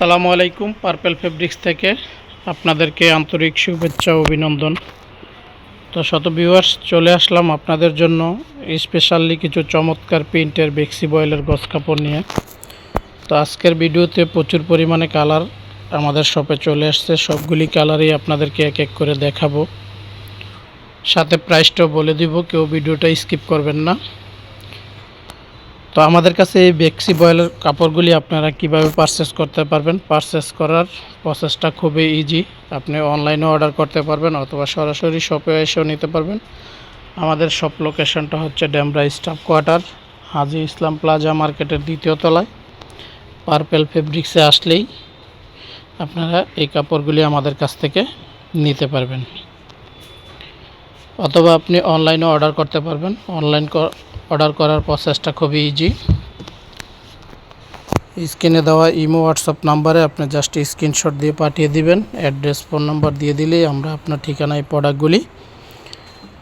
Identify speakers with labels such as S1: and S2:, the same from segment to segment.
S1: আসসালামু আলাইকুম purple fabrics থেকে আপনাদেরকে আন্তরিক শুভেচ্ছা অভিনন্দন। তো শত ভিউয়ার্স চলে আসলাম আপনাদের জন্য স্পেশালি কিছু চমৎকার প্রিন্টের বেক্সি বয়েলের গস কাপড় নিয়ে। তো আজকের ভিডিওতে প্রচুর পরিমাণে কালার আমাদের শপে চলে আসছে, সবগুলি কালারই আপনাদেরকে এক এক করে দেখাবো। সাথে প্রাইসটাও বলে দিব, কেউ ভিডিওটা স্কিপ করবেন না। তো আমাদের কাছে এই বেক্সি বয়েলের কাপড়গুলি আপনারা কীভাবে পারচেস করতে পারবেন? পারচেস করার প্রসেসটা খুবই ইজি আপনি অনলাইনে অর্ডার করতে পারবেন অথবা সরাসরি শপে এসেও নিতে পারবেন। আমাদের শপ লোকেশনটা হচ্ছে Demra staff quarter, Haji Islam plaza মার্কেটের দ্বিতীয় তলায়। পার্পেল ফেব্রিক্সে আসলেই আপনারা এই কাপড়গুলি আমাদের কাছ থেকে নিতে পারবেন। অথবা আপনি অনলাইনে অর্ডার করতে পারবেন। অনলাইন অর্ডার করার প্রসেসটা খুবই ইজি স্ক্রিনে দেওয়া ইমো, হোয়াটসঅ্যাপ নাম্বারে আপনি জাস্ট স্ক্রিনশট দিয়ে পাঠিয়ে দিবেন। অ্যাড্রেস ফোন নাম্বার দিয়ে দিলেই আমরা আপনার ঠিকানায় প্রোডাক্টগুলি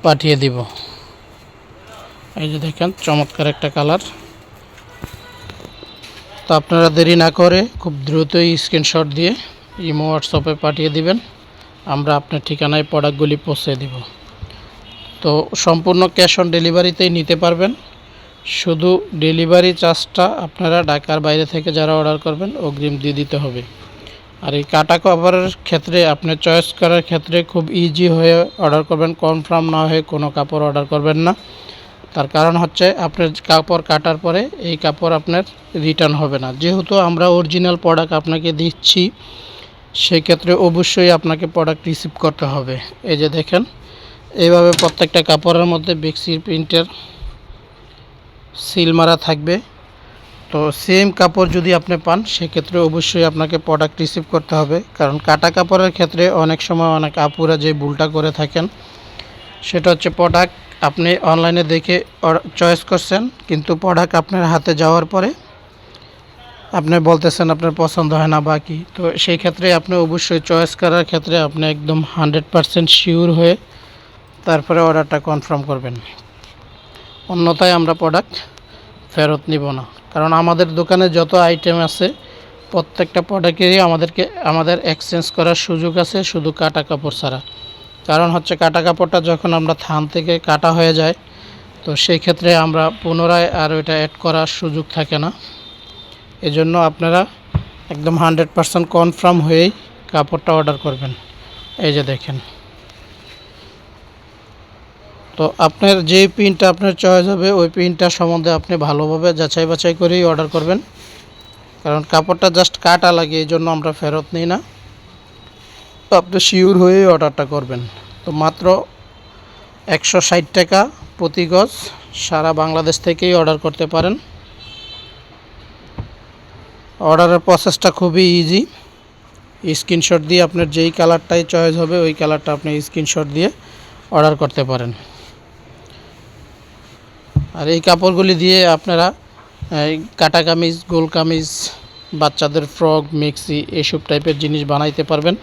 S1: পাঠিয়ে দিব। এই যে দেখেন, চমৎকার একটা কালার তো আপনারা দেরি না করে খুব দ্রুতই স্ক্রিনশট দিয়ে ইমো, হোয়াটসঅ্যাপে পাঠিয়ে দিবেন। আমরা আপনার ঠিকানায় প্রোডাক্টগুলি পৌঁছে দিব। তো সম্পূর্ণ ক্যাশ অন ডেলিভারিতেই নিতে পারবেন। শুধু ডেলিভারি চার্জটা আপনারা ঢাকার বাইরে থেকে যারা অর্ডার করবেন, অগ্রিম দিয়ে দিতে হবে। আর এই কাটা কাপড়ের ক্ষেত্রে আপনি চয়েস করার ক্ষেত্রে খুব ইজি হয়ে অর্ডার করবেন কনফার্ম না হয়ে কোনো কাপড় অর্ডার করবেন না। তার কারণ হচ্ছে, আপনার কাপড় কাটার পরে এই কাপড় আপনার রিটার্ন হবে না। যেহেতু আমরা অরিজিনাল প্রোডাক্ট আপনাকে দিচ্ছি, সেক্ষেত্রে অবশ্যই আপনাকে প্রোডাক্ট রিসিভ করতে হবে। এই যে দেখেন এইভাবে প্রত্যেকটা কাপড়ের মধ্যে বেক্সির প্রিন্টের সিল মারা থাকবে। তো সেম কাপড় যদি আপনি পান, সেক্ষেত্রে অবশ্যই আপনাকে প্রোডাক্ট রিসিভ করতে হবে। কারণ কাটা কাপড়ের ক্ষেত্রে অনেক সময় অনেক আপুরা যে ভুলটা করে থাকেন, সেটা হচ্ছে প্রোডাক্ট আপনি অনলাইনে দেখে চয়েস করছেন, কিন্তু প্রোডাক্ট আপনার হাতে যাওয়ার পরে আপনি বলতেছেন আপনার পছন্দ হয় না বাকি তো সেই ক্ষেত্রে আপনি অবশ্যই চয়েস করার ক্ষেত্রে আপনি একদম হান্ড্রেড পারসেন্ট শিওর হয়ে তারপরে অর্ডারটা কনফার্ম করবেন। অন্যথায় আমরা প্রোডাক্ট ফেরত নিব না। কারণ আমাদের দোকানে যত আইটেম আছে, প্রত্যেকটা প্রোডাক্টেরই আমাদেরকে, আমাদের এক্সচেঞ্জ করার সুযোগ আছে শুধু কাটা কাপড় ছাড়া। কারণ হচ্ছে কাটা কাপড়টা যখন আমরা থান থেকে কাটা হয়ে যায়, তো সেই ক্ষেত্রে আমরা পুনরায় আর ওইটা অ্যাড করার সুযোগ থাকে না। এজন্য আপনারা একদম হান্ড্রেড পারসেন্ট কনফার্ম হয়েই কাপড়টা অর্ডার করবেন। এই যে দেখেন। তো আপনার যে পিনটা আপনার চয়েস হবে, ওই পিনটা সম্বন্ধে আপনি ভালোভাবে যাচাই বাছাই করেই অর্ডার করবেন। কারণ কাপড়টা জাস্ট কাটা লাগে, এই জন্য আমরা ফেরত নিই না। তো আপনি শিওর হয়েই অর্ডারটা করবেন। তো মাত্র একশো ষাট টাকা প্রতি গজ সারা বাংলাদেশ থেকেই অর্ডার করতে পারেন। অর্ডারের প্রসেসটা খুবই ইজি স্ক্রিনশট দিয়ে আপনার যেই কালারটাই চয়েস হবে, ওই কালারটা আপনি স্ক্রিনশট দিয়ে অর্ডার করতে পারেন। আর এই কাপড়গুলি দিয়ে আপনারা কাটা কামিজ, গোল কামিজ, বাচ্চাদের ফ্রক, মিক্সি এইসব টাইপের জিনিস বানাইতে পারবেন।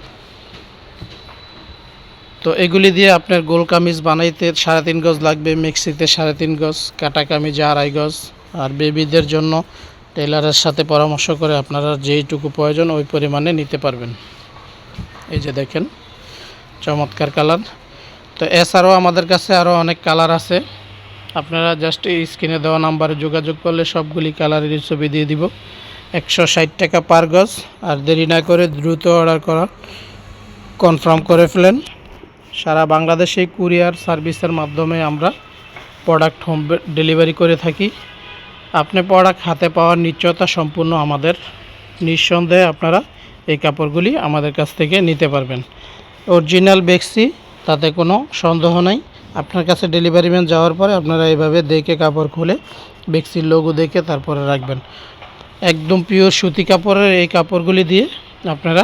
S1: তো এগুলি দিয়ে আপনার গোল কামিজ বানাইতে সাড়ে তিন গজ লাগবে, মিক্সিতে সাড়ে তিন গজ, কাটা কামিজ আড়াই গজ। আর বেবিদের জন্য টেলারের সাথে পরামর্শ করে আপনারা যেইটুকু প্রয়োজন ওই পরিমাণে নিতে পারবেন। এই যে দেখেন, চমৎকার কালার। তো এছাড়াও আমাদের কাছে আরও অনেক কালার আছে। আপনারা জাস্ট এই স্ক্রিনে দেওয়া নাম্বারে যোগাযোগ করলে সবগুলি কালারের ছবি দিয়ে দিব। একশো ষাট টাকা পার গজ। আর দেরি না করে দ্রুত অর্ডার করা। কনফার্ম করে ফেলেন। সারা বাংলাদেশে কুরিয়ার সার্ভিসের মাধ্যমে আমরা প্রোডাক্ট হোম ডেলিভারি করে থাকি। আপনি প্রোডাক্ট হাতে পাওয়ার নিশ্চয়তা সম্পূর্ণ আমাদের। নিঃসন্দেহে আপনারা এই কাপড়গুলি আমাদের কাছ থেকে নিতে পারবেন। অরিজিনাল বেক্সি তাতে কোনো সন্দেহ নাই। আপনার কাছে ডেলিভারি ম্যান যাওয়ার পরে আপনারা এইভাবে দেখে কাপড় খুলে বেক্সির লোগো দেখে তারপরে রাখবেন। একদম পিওর সুতি কাপড়ের এই কাপড়গুলি দিয়ে আপনারা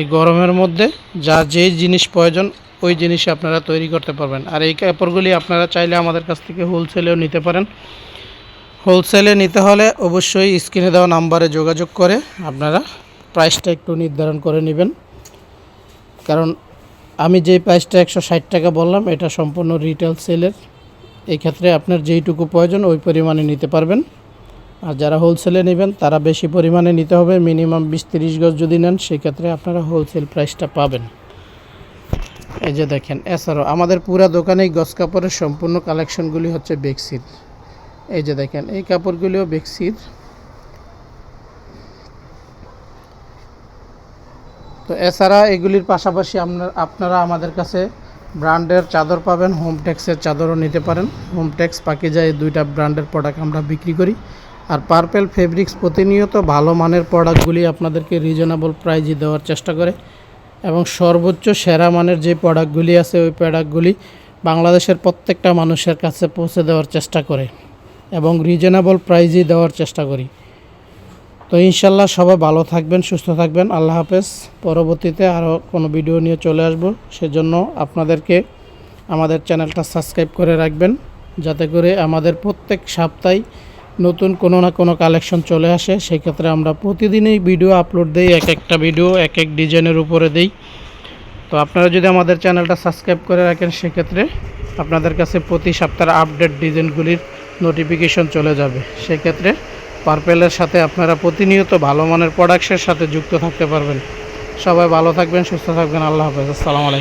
S1: এই গরমের মধ্যে যা যে জিনিস প্রয়োজন ওই জিনিস আপনারা তৈরি করতে পারবেন। আর এই কাপড়গুলি আপনারা চাইলে আমাদের কাছ থেকে হোলসেলেও নিতে পারেন। হোলসেলে নিতে হলে অবশ্যই স্ক্রিনে দেওয়া নাম্বারে যোগাযোগ করে আপনারা প্রাইসটা একটু নির্ধারণ করে নেবেন। কারণ আমি যেই প্রাইসটা একশো ষাট টাকা বললাম, এটা সম্পূর্ণ রিটেল সেলের এই ক্ষেত্রে আপনার যেইটুকু প্রয়োজন, ওই পরিমাণে নিতে পারবেন। আর যারা হোলসেলে নেবেন, তারা বেশি পরিমাণে নিতে হবে। মিনিমাম বিশ তিরিশ গজ যদি নেন, সেক্ষেত্রে আপনারা হোলসেল প্রাইসটা পাবেন। এই যে দেখেন, এছাড়াও আমাদের পুরা দোকানেই গজ কাপড়ের সম্পূর্ণ কালেকশনগুলি হচ্ছে বেক্সির এই যে দেখেন, এই কাপড়গুলিও বেক্সির তো এছাড়া এগুলির পাশাপাশি আপনার আমাদের কাছে ব্র্যান্ডের চাদর পাবেন হোমটেক্সের চাদরও নিতে পারেন। হোমটেক্স পাকিজা এই দুইটা ব্র্যান্ডের প্রোডাক্ট আমরা বিক্রি করি। আর পার্পেল ফেব্রিক্স প্রতিনিয়ত ভালো মানের প্রোডাক্টগুলি আপনাদেরকে রিজনেবল প্রাইজে দেওয়ার চেষ্টা করে। এবং সর্বোচ্চ সেরা মানের যে প্রোডাক্টগুলি আছে, ওই প্রোডাক্টগুলি বাংলাদেশের প্রত্যেকটা মানুষের কাছে পৌঁছে দেওয়ার চেষ্টা করে। এবং রিজনেবল প্রাইজে দেওয়ার চেষ্টা করি। তো ইনশাল্লাহ সবাই ভালো থাকবেন, সুস্থ থাকবেন। আল্লাহ হাফেজ। পরবর্তীতে আরও কোনো ভিডিও নিয়ে চলে আসব। সেজন্য আপনাদেরকে আমাদের চ্যানেলটা সাবস্ক্রাইব করে রাখবেন, যাতে করে আমাদের প্রত্যেক সপ্তাহে নতুন কোনো না কোনো কালেকশন চলে আসে। সেক্ষেত্রে আমরা প্রতিদিনই ভিডিও আপলোড দিই, এক একটা ভিডিও, এক এক ডিজাইনের উপরে দিই। তো আপনারা যদি আমাদের চ্যানেলটা সাবস্ক্রাইব করে রাখেন, সেক্ষেত্রে আপনাদের কাছে প্রতি সপ্তাহের আপডেট ডিজাইনগুলির নোটিফিকেশন চলে যাবে। সেক্ষেত্রে পার্পেলের সাথে আপনারা প্রতিনিয়ত ভালো মানের প্রোডাক্টসের সাথে যুক্ত থাকতে পারবেন। সবাই ভালো থাকবেন, সুস্থ থাকবেন, আল্লাহ হাফেজ, আসসালামু আলাইকুম।